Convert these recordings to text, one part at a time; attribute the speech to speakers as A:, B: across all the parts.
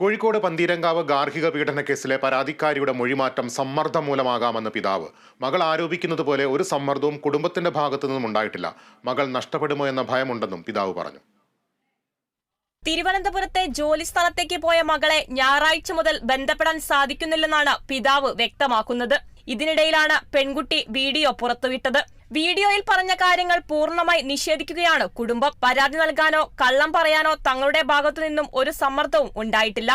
A: കോഴിക്കോട് പന്തീരങ്കാവ് ഗാർഹിക പീഡന കേസിലെ പരാതിക്കാരിയുടെ മൊഴിമാറ്റം സമ്മർദ്ദം മൂലമാകാമെന്ന് പിതാവ്. മകൾ ആരോപിക്കുന്നത് പോലെ ഒരു സമ്മർദ്ദവും കുടുംബത്തിന്റെ ഭാഗത്തു നിന്നും ഉണ്ടായിട്ടില്ല. മകൾ നഷ്ടപ്പെടുമോ എന്ന ഭയമുണ്ടെന്നും പിതാവ് പറഞ്ഞു.
B: തിരുവനന്തപുരത്തെ ജോലി സ്ഥലത്തേക്ക് പോയ മകളെ ഞായറാഴ്ച മുതൽ ബന്ധപ്പെടാൻ സാധിക്കുന്നില്ലെന്നാണ് പിതാവ് വ്യക്തമാക്കുന്നത്. ഇതിനിടയിലാണ് പെൺകുട്ടി വീഡിയോ പുറത്തുവിട്ടത്. വീഡിയോയിൽ പറഞ്ഞ കാര്യങ്ങൾ പൂർണമായി നിഷേധിക്കുകയാണ്. കുടുംബം പരാതി നൽകാനോ കള്ളം പറയാനോ തങ്ങളുടെ ഭാഗത്തു നിന്നും ഒരു സമ്മർദ്ദവും ഉണ്ടായിട്ടില്ല.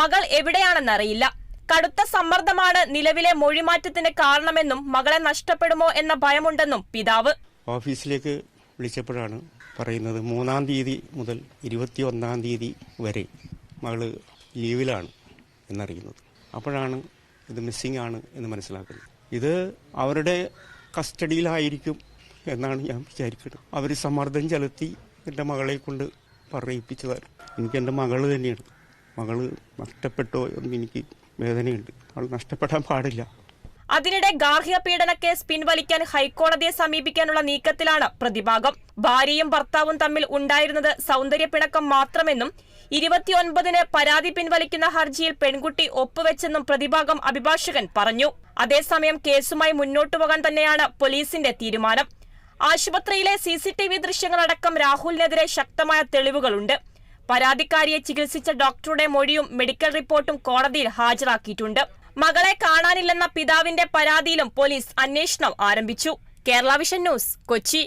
B: മകൾ എവിടെയാണെന്നറിയില്ല കടുത്ത സമ്മർദ്ദമാണ് നിലവിലെ മൊഴിമാറ്റത്തിന് കാരണമെന്നും മകളെ നഷ്ടപ്പെടുമോ എന്ന ഭയമുണ്ടെന്നും പിതാവ്.
C: ഓഫീസിലേക്ക് വിളിച്ചപ്പോഴാണ് പറയുന്നത് മൂന്നാം തീയതി മുതൽ ഇരുപത്തി ഒന്നാം തീയതി വരെ മകൾ ലീവിലാണ് എന്നറിയുന്നത്. അപ്പോഴാണ് ഇത് മിസ്സിംഗ് ആണ് എന്ന് മനസ്സിലാക്കുന്നത്. ഇത് അവരുടെ കസ്റ്റഡിയിലായിരിക്കും എന്നാണ് ഞാൻ വിചാരിക്കുന്നത്. അവർ സമ്മർദ്ദം ചെലുത്തി എന്റെ മകളെ കൊണ്ട് പറയിപ്പിച്ചതാണ് എനിക്ക് എന്റെ മകൾ തന്നെയാണ്. മകൾ നഷ്ടപ്പെട്ടോ എന്ന് എനിക്ക് വേദനയുണ്ട്. അവൾ നഷ്ടപ്പെടാൻ പാടില്ല.
B: അതിനിടെ ഗാർഹിക പീഡന കേസ് പിൻവലിക്കാൻ ഹൈക്കോടതിയെ സമീപിക്കാനുള്ള നീക്കത്തിലാണ് പ്രതിഭാഗം. ഭാര്യയും ഭർത്താവും തമ്മിൽ ഉണ്ടായിരുന്നത് സൗന്ദര്യ പിണക്കം മാത്രമെന്നും ഇരുപത്തിയൊൻപതിന് പരാതി പിൻവലിക്കുന്ന ഹർജിയിൽ പെൺകുട്ടി ഒപ്പുവെച്ചെന്നും പ്രതിഭാഗം അഭിഭാഷകൻ പറഞ്ഞു. അതേസമയം കേസുമായി മുന്നോട്ടു പോകാൻ തന്നെയാണ് പോലീസിന്റെ തീരുമാനം. ആശുപത്രിയിലെ സി സി ടി വി ദൃശ്യങ്ങളടക്കം രാഹുലിനെതിരെ ശക്തമായ തെളിവുകളുണ്ട്. പരാതിക്കാരിയെ ചികിത്സിച്ച ഡോക്ടറുടെ മൊഴിയും മെഡിക്കൽ റിപ്പോർട്ടും കോടതിയിൽ ഹാജരാക്കിയിട്ടുണ്ട്. മകളെ കാണാനില്ലെന്ന പിതാവിന്റെ പരാതിയിലും പോലീസ് അന്വേഷണം ആരംഭിച്ചു. Kerala vision news Kochi.